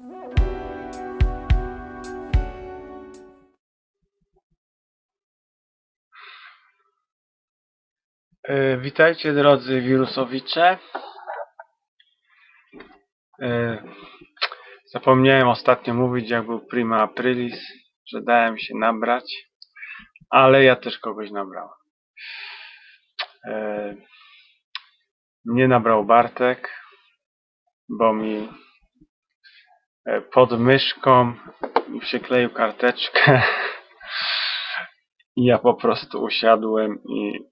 E, Witajcie drodzy wirusowicze. E, Zapomniałem ostatnio mówić jak był prima aprilis, że dałem się nabrać, ale ja też kogoś nabrałem. E, Mnie nabrał Bartek, bo mi pod myszką przykleił karteczkę i ja po prostu usiadłem i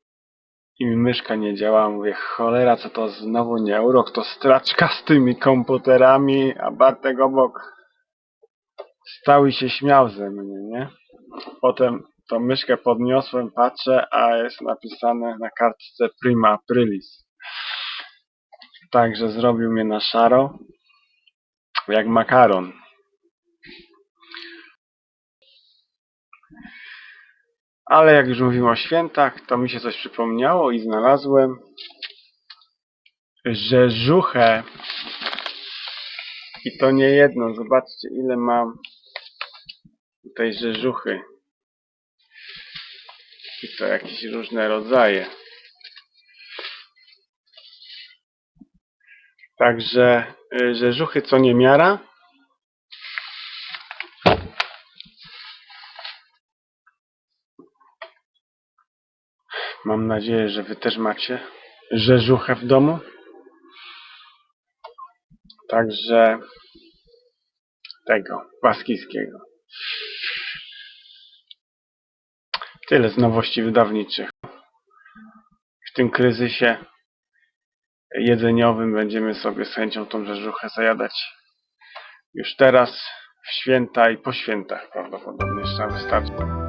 i myszka nie działała. Mówię, cholera, co to znowu nie urok, to straczka z tymi komputerami, a Bartek obok stał i się śmiał ze mnie, nie? Potem tą myszkę podniosłem, patrzę, a jest napisane na kartce Prima Aprilis. Także zrobił mnie na szaro, jak makaron. Ale jak już mówimy o świętach, to mi się coś przypomniało i znalazłem rzeżuchę. I to nie jedną. Zobaczcie, ile mam tej rzeżuchy. I to jakieś różne rodzaje. Także y, rzeżuchy co niemiara. Mam nadzieję, że wy też macie rzeżuchę w domu. Także tego, baskijskiego. Tyle z nowości wydawniczych. W tym kryzysie jedzeniowym będziemy sobie z chęcią tą rzeżuchę zajadać już teraz, w święta i po świętach prawdopodobnie jeszcze wystarczy.